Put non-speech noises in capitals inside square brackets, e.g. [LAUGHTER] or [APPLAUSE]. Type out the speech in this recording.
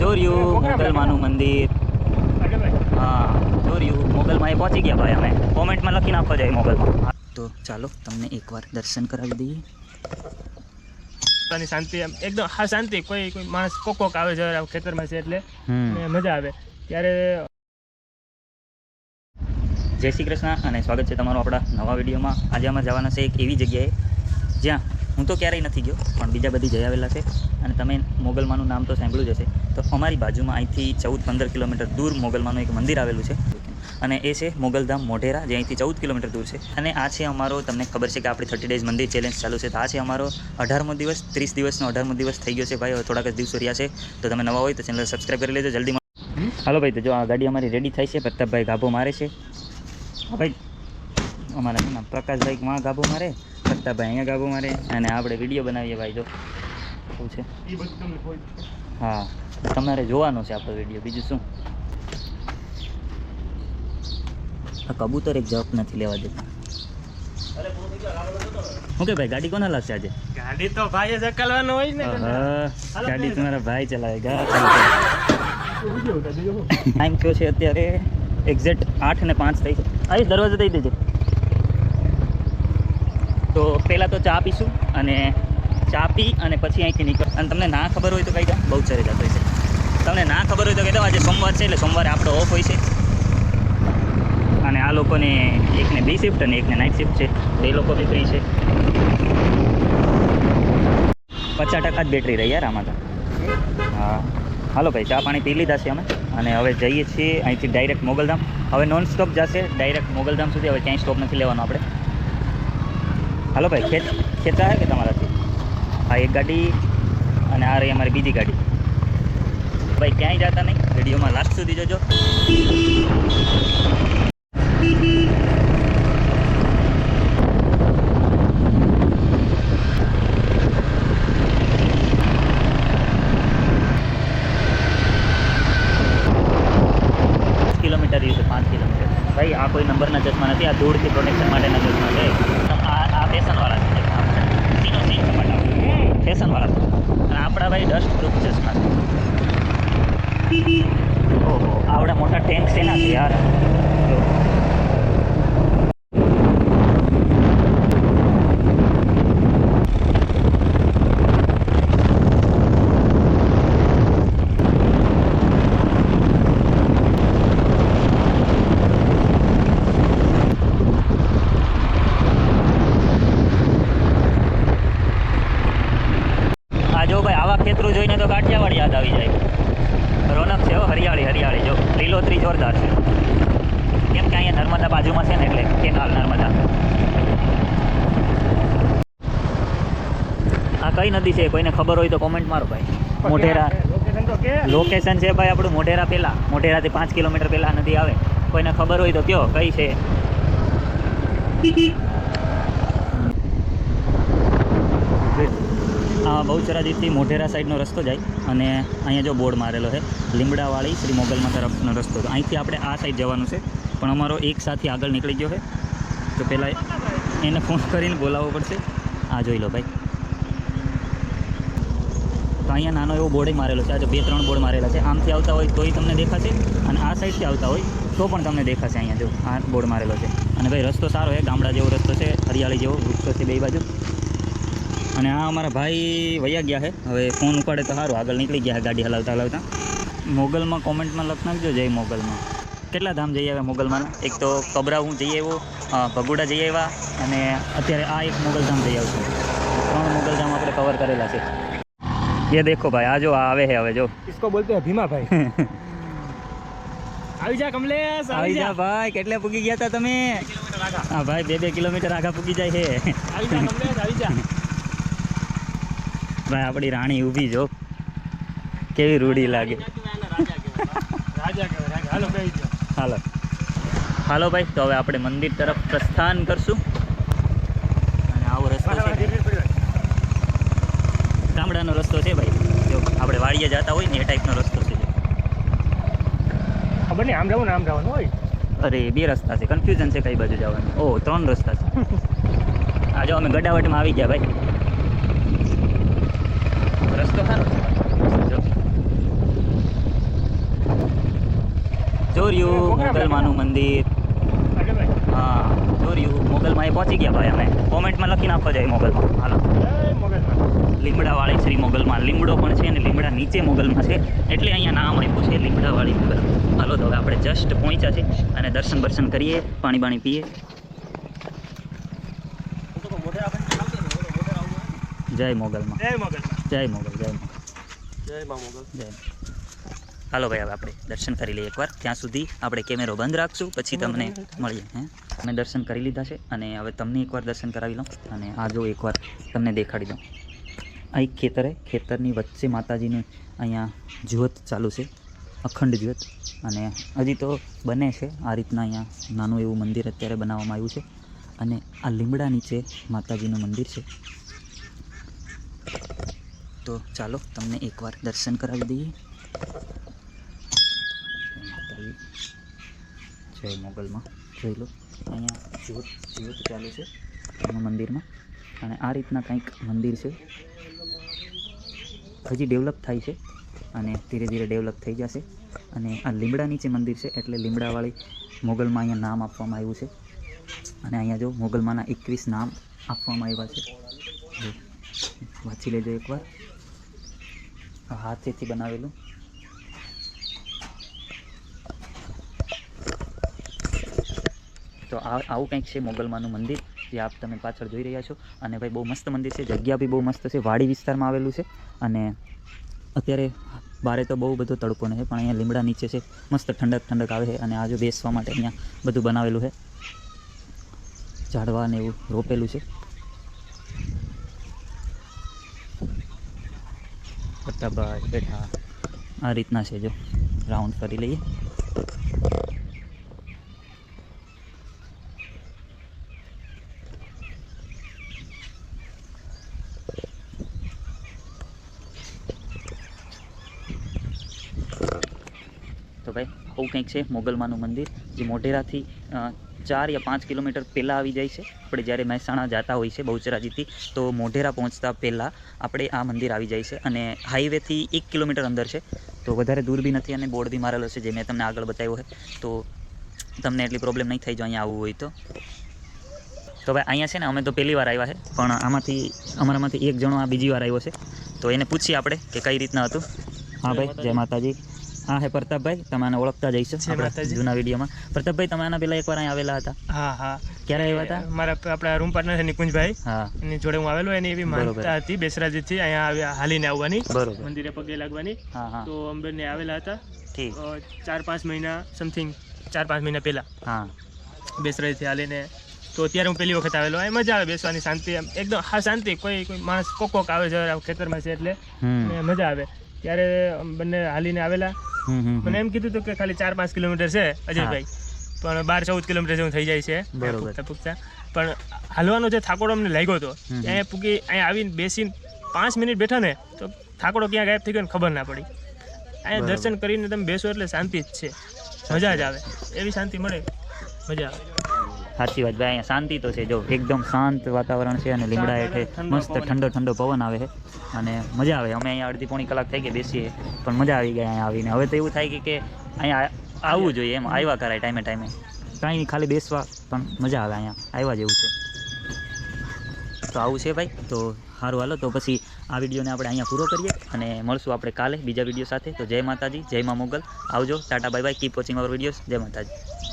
જોર્યું મોગલમાનું મંદિર. હા જોર્યું મોગલમાં એ પહોંચી ગયા ભાઈ અમે. કોમેન્ટમાં લખી નાખો જાય મોગલમાં. તો ચાલો તમને એકવાર દર્શન કરાવી દઈએ. શાંતિ એમ એકદમ હા શાંતિ. કોઈ કોઈ માણસ કોક કોક આવે છે ખેતરમાં છે એટલે મજા આવે. ત્યારે જય શ્રી કૃષ્ણ અને સ્વાગત છે તમારું આપણા નવા વિડીયોમાં. આજે અમે જવાના છે એક એવી જગ્યાએ જ્યાં હું તો ક્યારેય નથી ગયો પણ બીજા બધી જઈ આવેલા છે અને તમે મોગલમાનું નામ તો સાંભળ્યું જ હશે. તો અમારી બાજુમાં અહીંથી ચૌદ પંદર કિલોમીટર દૂર મોગલમાનું એક મંદિર આવેલું છે. અને એ છે મોગલધામ મોઢેરા જે અહીંથી ચૌદ કિલોમીટર દૂર છે. અને આ છે અમારો તમને ખબર છે કે આપણી થર્ટી ડેઝ મંદિર ચેલેન્જ ચાલુ છે. તો આ છે અમારો અઢારમો દિવસ ત્રીસ દિવસનો અઢારમો દિવસ થઈ ગયો છે ભાઈ. હવે થોડાક જ દિવસો રહ્યા છે. તો તમે નવા હોય તો ચેનલ સબસ્ક્રાઈબ કરી લેજો. જલ્દી હાલો ભાઈ તો જો આ ગાડી અમારી રેડી થાય છે. પ્રતાપભાઈ ગાભો મારે છે. હા ભાઈ અમારા પ્રકાશભાઈ માં ગાભો મારે. પ્રતાપભાઈ અહીંયા ગાભો મારે અને આપણે વીડિયો બનાવીએ ભાઈ જો. શું છે? હા તમારે જોવાનો છે આપણો વીડિયો બીજું શું? આ કબૂતર એક જવાબ નથી લેવા દેતા. કે ભાઈ ગાડી કોના લાગશે આજે? ગાડી તો હોય ને ગાડી તમારા ભાઈ ચલાવે ટાઈમ થયો છે અત્યારે એક્ઝેક્ટ આઠ અને પાંચ થઈ. છે દરવાજો દઈ દેજે. તો પહેલાં તો ચા પીશું અને ચા પી અને પછી અહીંથી નીકળ. અને તમને ના ખબર હોય તો કહી દો. બહુ ચરે જતો છે તમને ના ખબર હોય તો કહી દો. આજે સોમવાર છે એટલે સોમવારે આપણો ઓફ હોય છે. અને આ લોકોને એકને બી શિફ્ટ અને એકને નાઇટ શિફ્ટ છે. એ લોકો બી ફ્રી છે. પચાસ ટકા જ બેટરી રહી યાર આમાં તો. હા. હાલો ભાઈ, ચા પાણી પી લીધા છે અમે. અને હવે જઈએ છીએ અહીંથી ડાયરેક્ટ મોગલધામ. હવે નોન સ્ટોપ જશે. ડાયરેક્ટ મોગલધામ સુધી. હવે ક્યાંય સ્ટોપ નથી લેવાનો આપણે. હાલો ભાઈ, ખેત ખેંચા હે કે તમારાથી? આ એક ગાડી અને આ રહી અમારી બીજી ગાડી. ભાઈ, ક્યાંય જતા નહીં. વિડીયોમાં લાસ્ટ સુધી જોજો. પાંચ કિલોમીટર રહ્યું છે, પાંચ કિલોમીટર. ભાઈ, આ કોઈ નંબરના ચશ્મા નથી, આ ધૂળથી પ્રોટેક્શન માટેના ચશ્મા છે. આ વાળા છે સીનો સીન ચમાટા ફેશનવાળા છે. અને આપણા ભાઈ ડસ્ટ પ્રૂફ છે સ્માર્ટ ઓહો, આવડા મોટા ટેન્ક છે ના યાર જો. આ જો ભાઈ આવા ખેતરું જોઈને તો કાઠિયાવાડ યાદ આવી જાય રોનક છે હો હરિયાળી હરિયાળી જો લીલોતરી જોરદાર છે કેમ કે અહીંયા નર્મદા બાજુમાં છે ને એટલે કેનાલ નર્મદા આ કઈ નદી છે? કોઈને ખબર હોય તો કોમેન્ટ મારો ભાઈ. મોઢેરા. લોકેશન છે ભાઈ આપણું મોઢેરા પહેલાં મોઢેરાથી પાંચ કિલોમીટર પહેલાં નદી આવે. કોઈને ખબર હોય તો કયો કઈ છે? આ બહુચરાજીથી મોઢેરા સાઈડનો રસ્તો જાય અને અહીંયા જો બોર્ડ મારેલો છે લીમડાવાળી શ્રી મોગલમાં તરફનો રસ્તો. તો અહીંથી આપણે આ સાઈડ જવાનું છે. પણ અમારો એક સાથી આગળ નીકળી ગયો છે. તો પહેલાં એને ફોન કરીને બોલાવવો પડશે. આ જોઈ લો ભાઈ. અહીંયા નાનો એવો બોર્ડ મારેલો છે. આજે બે, ત્રણ બોર્ડ મારેલા છે. આમથી આવતા હોય તોય તમને દેખાશે અને આ સાઈડથી આવતા હોય તો પણ તમને દેખાશે અહીંયા જો આ બોર્ડ મારેલો છે. અને ભાઈ, રસ્તો સારો છે. ગામડા જેવો રસ્તો છે. હરિયાળી જેવો વૃક્ષો છે બે બાજુ. અને આ અમારા ભાઈ વયા ગયા છે. હવે ફોન ઉપાડે તો સારું. આગળ નીકળી ગયા ગાડી હલાવતા હલાવતા. મોગલમાં કોમેન્ટમાં લખ નાખજો જય મોગલમાં. કેટલા ધામ જઈ આવ્યા મોગલમાં? એક તો કબરાવું જઈ આવ્યો ભગુડા જઈ આવ્યા અને અત્યારે આ એક મોગલધામ જઈ આવશું. ત્રણ મોગલધામ આપણે કવર કરેલા છે. ये देखो भाई आ जो आवे है હવે જો इसको बोलते हैं भीमा भाई [LAUGHS] આવી જા કમલેશ આવી જા ભાઈ કેટલે પૂગી ગયા હતા તમે કિલોમીટર આગળ હા ભાઈ બે બે કિલોમીટર આગા પૂગી જાય છે આવી જા કમલેશ આવી જા [LAUGHS] ભાઈ આપણી રાણી ઊભી જો કેવી રૂડી લાગે રાજા કહેવાય રાજા કહેવાય હાલો બેસી જાઓ હાલો હાલો ભાઈ તો હવે આપણે મંદિર તરફ પ્રસ્થાન કરશું અને આવો રસ્તો છે ગામડાનો રસ્તો છે ભાઈ. જો આપણે વાડીએ જતા હોય ને એ ટાઈપનો રસ્તો છે. ખબર નહીં આમ જવું ને આમ જવાનું હોય. અરે બે રસ્તા છે. કન્ફ્યુઝન છે કઈ બાજુ જવાનું. ઓ ત્રણ રસ્તા છે. [LAUGHS] આ જો અમે ગડાવટમાં આવી ગયા ભાઈ. રસ્તો સારો જોર્યું મોગલમાનું મંદિર. મોગલમાં એ પહોંચી ગયા ભાઈ અમે. કોમેન્ટમાં લખી નાખો જાય મોગલમાં હાલો. લીમડાવાળી શ્રી મોગલમાં. લીમડો પણ છે અને લીમડા નીચે મોગલમાં છે. એટલે અહીંયા નામ આપ્યું છે લીમડાવાળી મોગલ. હાલો તો હવે આપણે જસ્ટ પહોંચ્યા છે અને દર્શન બર્શન કરીએ પાણી બાણી પીએ. જય મોગલમાં. જય મોગલમાં. જય મોગલ જય મોગલ. જય મોગલ. જય હાલો ભાઈ હવે આપણે દર્શન કરી લઈએ એકવાર. ત્યાં સુધી આપણે કેમેરો બંધ રાખશું પછી તમને મળીએ હે? અમે દર્શન કરી લીધા છે અને હવે તમને એકવાર દર્શન કરાવી લઉં અને આ જો એકવાર તમને દેખાડી દઉં. આ એક ખેતર ખેતરની વચ્ચે માતાજીનું અહીંયા જ્યોત ચાલુ છે, અખંડ જ્યોત. અને હજી તો બને છે. આ રીતના અહીંયા નાનું એવું મંદિર અત્યારે બનાવવામાં આવ્યું છે. અને આ લીમડા નીચે માતાજીનું મંદિર છે. તો ચાલો તમને એકવાર દર્શન કરાવી દઈએ. જય મોગલમાં. જોઈ લો. અહીંયા જ્યોત જ્યોત ચાલુ છે મંદિરમાં. અને આ રીતના કંઈક મંદિર છે. હજી ડેવલપ થાય છે અને ધીરે ધીરે ડેવલપ થઈ જશે. અને આ લીમડા નીચે મંદિર છે એટલે લીમડાવાળી મોગલમાં અહીંયા નામ આપવામાં આવ્યું છે. અને અહીંયા જો મોગલમાંના એકવીસ નામ આપવામાં આવ્યા છે. વાંચી લેજો એકવાર. હાથેથી બનાવેલું. તો આવું કંઈક છે મોગલમાનું મંદિર, જે આપ તમે પાછળ જોઈ રહ્યા છો. અને ભાઈ બહુ મસ્ત મંદિર છે, જગ્યા બી બહુ મસ્ત છે, વાડી વિસ્તારમાં આવેલું છે. અને અત્યારે બારે તો બહુ બધો તડકો છે પણ અહીંયા લીમડા નીચે છે, મસ્ત ઠંડક ઠંડક આવે છે અને આજુ બેસવા માટે અહીંયા બધું બનાવેલું છે. ઝાડવા ને એવું રોપેલું છે. પ્રતાપભાઈ બેઠા. આ રીતના છે જો રાઉન્ડ કરી લઈએ તો ભાઈ આવું કંઈક છે, મોગલમાનું મંદિર, જે મોઢેરાથી ચાર યા પાંચ કિલોમીટર પહેલાં આવી જાય છે. આપણે જ્યારે મહેસાણા જતા હોય છે બહુચરાજીથી, તો મોઢેરા પહોંચતા પહેલાં આપણે આ મંદિર આવી જાય છે અને હાઈવેથી એક કિલોમીટર અંદર છે. તો વધારે દૂર બી નથી અને બોર્ડ બી મારેલો છે જે મેં તમને આગળ બતાવ્યો છે. તો તમને એટલી પ્રોબ્લેમ નહીં થઈ જો અહીંયા આવવું હોય તો. તો ભાઈ અહીંયા છે ને, અમે તો પહેલી વાર આવ્યા છે, પણ આમાંથી, અમારામાંથી એક જણો આ બીજી વાર આવ્યો છે. તો એને પૂછીએ આપણે કે કઈ રીતના હતું. હા ભાઈ, જય માતાજી. હા હે પ્રતાપભાઈ તમને ઓળખતા જઈશું. જૂના વિડીયોમાં. પ્રતાપભાઈ તમે આના પહેલાં એકવાર અહીં આવેલા હતા? હા હા. ક્યારે આવ્યા હતા? મારા આપણા રૂમ પાર્ટનર છે નિકુંજભાઈ. હા. એની જોડે હું આવેલો એની એવી માન્યતા માનતા હતી બેસરાજીથી અહીંયા હાલીને આવવાની. મંદિરે પગે લાગવાની. હા હા. તો અંબેરને આવેલા હતા. ઠીક. ચાર પાંચ મહિના સમથિંગ ચાર પાંચ મહિના પહેલા. હા. બેસરાજીથી હાલીને. તો અત્યારે હું પહેલી વખત આવેલો. એમ મજા આવે બેસવાની શાંતિ એમ. એકદમ હા શાંતિ. કોઈ કોઈ માણસ કોક કોક આવે છે ખેતરમાં છે એટલે. મજા આવે. ત્યારે બંને હાલીને આવેલા. મને એમ કીધું હતું કે ખાલી ચાર પાંચ કિલોમીટર છે અજયભાઈ. પણ બાર ચૌદ કિલોમીટર જેવું થઈ જાય છે. પૂગતા પૂગતા. પણ હાલવાનો જે થાકોડો અમને લાગ્યો હતો અહીંયા પૂકી પૂગી અહીંયા આવીને બેસીને પાંચ મિનિટ બેઠા ને તો થાકોડો ક્યાં ગાયબ થઈ ગયો ને ખબર ના પડી. અહીંયા. દર્શન કરીને તમે બેસો એટલે શાંતિ જ છે. મજા જ આવે. એવી શાંતિ મળે. મજા આવે. સાચી વાત. ભાઈ અહીંયા શાંતિ તો છે. જો એકદમ શાંત વાતાવરણ છે અને લીમડા હેઠે મસ્ત ઠંડો ઠંડો પવન આવે છે. અને મજા આવે. અમે અહીંયા અડધી પોણી કલાક થઈ ગઈ બેસીએ પણ મજા આવી ગઈ અહીંયા આવીને. હવે તો એવું થાય કે કે અહીંયા આવવું જોઈએ એમ. આવ્યા કરાય ટાઈમે ટાઈમે. કાંઈ નહીં ખાલી બેસવા પણ મજા આવે અહીંયા. આવ્યા જેવું છે. તો આવું છે ભાઈ. તો સારું હાલો. તો પછી આ વિડીયોને આપણે અહીંયા પૂરો કરીએ અને મળશું આપણે કાલે બીજા વીડિયો સાથે. તો જય માતાજી જય મા મોગલ. આવજો. Tata bye bye. Keep watching our videos જય માતાજી.